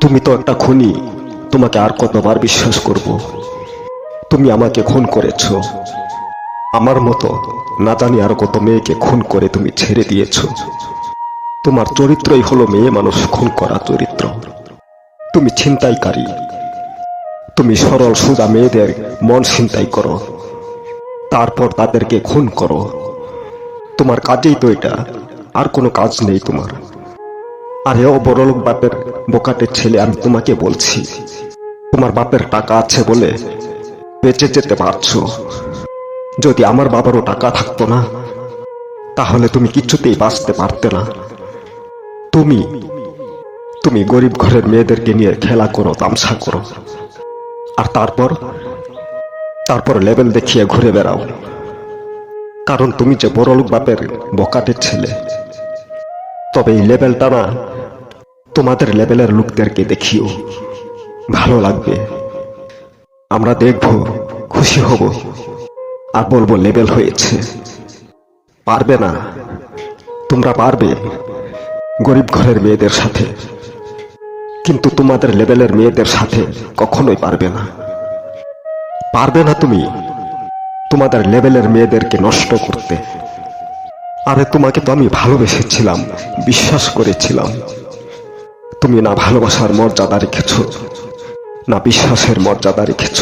তুমি তো একটা খুনি। তোমাকে আর কতবার বিশ্বাস করব? তুমি আমাকে খুন করেছ। আমার মতো না জানি আর কত মেয়েকে খুন করে তুমি ছেড়ে দিয়েছ। তোমার চরিত্রই হলো মেয়ে মানুষ খুন করা চরিত্র। তুমি ছিনতাইকারী। তুমি সরল সুজা মেয়েদের মন ছিনতাই করো। তারপর তাদেরকে খুন করো। তোমার কাজেই তো এটা। আর কোনো কাজ নেই তোমার। আরে ও বড়লোক বাপের বোকাটের ছেলে, আমি তোমাকে বলছি, তোমার বাপের টাকা আছে বলে বেঁচে যেতে পারছ। যদি আমার বাবারও টাকা থাকতো না, তাহলে তুমি কিছুতেই বাঁচতে পারতে না। তুমি তুমি গরিব ঘরের মেয়েদেরকে নিয়ে খেলা করো, তামসা করো। আর তারপর তারপর লেভেল দেখিয়ে ঘুরে বেড়াও। কারণ তুমি যে বড়লোক বাপের বকাটের ছেলে, তবে এই লেভেলটা না তোমাদের লেভেলের লোকদেরকে দেখিও। ভালো লাগবে। আমরা দেখব, খুশি হব। আর বলব, লেভেল হয়েছে। পারবে না। তোমরা পারবে গরিব ঘরের মেয়েদের সাথে। কিন্তু তোমাদের লেভেলের মেয়েদের সাথে কখনোই পারবে না। পারবে না তুমি তোমাদের লেভেলের মেয়েদেরকে নষ্ট করতে। আরে তোমাকে তো আমি ভালোবেসেছিলাম, বিশ্বাস করেছিলাম। তুমি না ভালোবাসার মর্যাদা রেখেছ, না বিশ্বাসের মর্যাদা রেখেছ।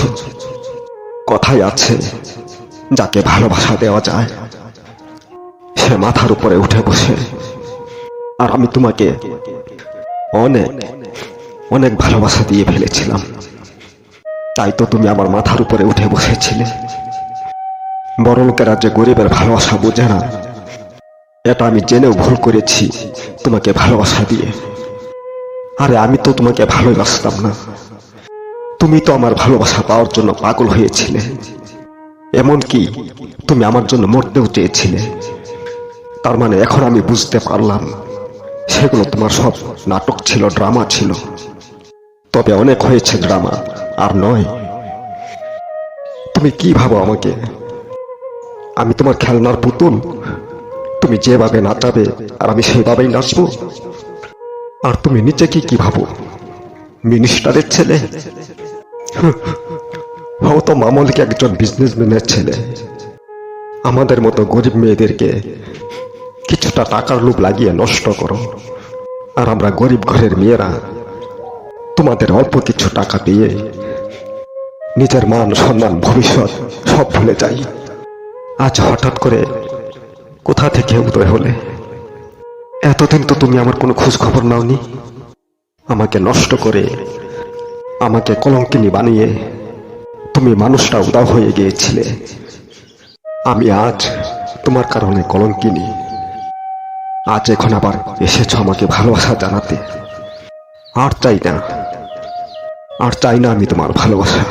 কথাই আছে, যাকে ভালোবাসা দেওয়া যায়, সে মাথার উপরে উঠে বসে। আর আমি তোমাকে অনেক অনেক ভালোবাসা দিয়ে ফেলেছিলাম। তাই তো তুমি আমার মাথার উপরে উঠে বসেছিলে। বড় লোকেরা যে গরিবের ভালোবাসা বোঝে না, এটা আমি জেনেও ভুল করেছি তোমাকে ভালোবাসা দিয়ে। আরে আমি তো তোমাকে ভালোবাসতাম না। তুমি তো আমার ভালোবাসা পাওয়ার জন্য পাগল হয়েছিলে। এমনকি তুমি আমার জন্য মরতেও চেয়েছিলে। তার মানে এখন আমি বুঝতে পারলাম, সেগুলো তোমার সব নাটক ছিল, ড্রামা ছিল। তবে অনেক হয়েছে ড্রামা, আর নয়। তুমি কি ভাবো আমাকে? আমি তোমার খেলনার পুতুল। তুমি যেভাবে নাচাবে, আর আমি সেইভাবেই নাচবো। আর তুমি নিচে কি ভাবো? মিনিস্টারের ছেলে? হয়তো মামলকে একজন বিজনেসম্যানের ছেলে। আমাদের মতো গরিব মেয়েদেরকে কিছুটা টাকার লোভ লাগিয়ে নষ্ট করো। আর আমরা গরিব ঘরের মেয়েরা তোমাদের অল্প কিছু টাকা দিয়ে নিজের মান, সম্মান, ভবিষ্যৎ সব ভুলে যাই। আজ হঠাৎ করে কোথা থেকে উদয় হলে? এতদিন তো তুমি আমার কোনো খোঁজ খবর নাওনি। আমাকে নষ্ট করে, আমাকে কলঙ্কিনী বানিয়ে তুমি মানুষটা উদাও হয়ে গিয়েছিলে। আমি আজ তোমার কারণে কলঙ্কিনী। আজ এখন আবার এসেছ আমাকে ভালোবাসা জানাতে। আর চাই না, আর চাই না আমি তোমার ভালোবাসা।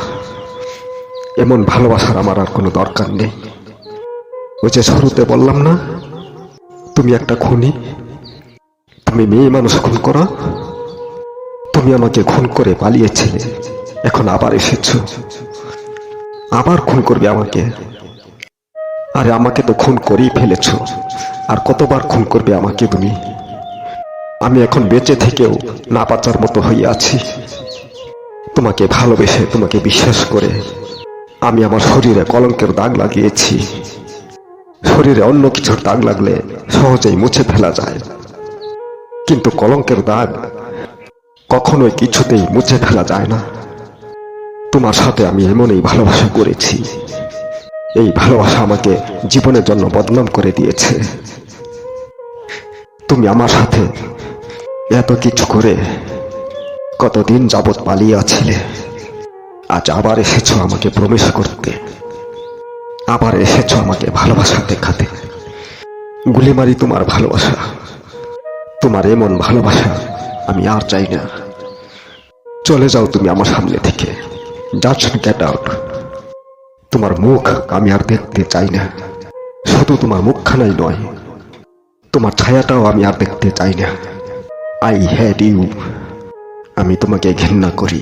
এমন ভালোবাসার আমার আর কোনো দরকার নেই। ওই যে শুরুতে বললাম না, তুমি একটা খুনি। তুমি মেয়ে মানুষ খুন করো। তুমি আমাকে খুন করে পালিয়েছিলে। এখন আবার এসেছ। আবার খুন করবে আমাকে। আরে আমাকে তো খুন করেই ফেলেছ। আর কতবার খুন করবে আমাকে তুমি? আমি এখন বেঁচে থেকেও না বাঁচার মতো হয়ে আছি। তোমাকে ভালোবেসে, তোমাকে বিশ্বাস করে আমি আমার শরীরে কলঙ্কের দাগ লাগিয়েছি। শরীরে অন্য কিছুর দাগ লাগলে সহজেই মুছে ফেলা যায়। কিন্তু কলঙ্কের দাগ কখনোই কিছুতেই মুছে ফেলা যায় না। তোমার সাথে আমি এমনই ভালোবাসা করেছি। এই ভালোবাসা আমাকে জীবনের জন্য বদনাম করে দিয়েছে। তুমি আমার সাথে এত কিছু করে কতদিন যাবৎ পালিয়ে আছিলে। আজ আবার এসেছ আমাকে প্রবেশ করতে। আবার এসেছ আমাকে ভালোবাসা দেখাতে। গুলিমারি তোমার ভালোবাসা। তোমার এমন ভালোবাসা, আমি আর চাই না। চলে যাও তুমি আমার সামনে থেকে। যাচ্ছ গেট আউট তোমার মুখ আমি আর দেখতে চাই না। শুধু তোমার মুখখানাই নয়, তোমার ছায়াটাও আমি আর দেখতে চাই না। আই হ্যাড ইউ আমি তোমাকে ঘৃণা করি।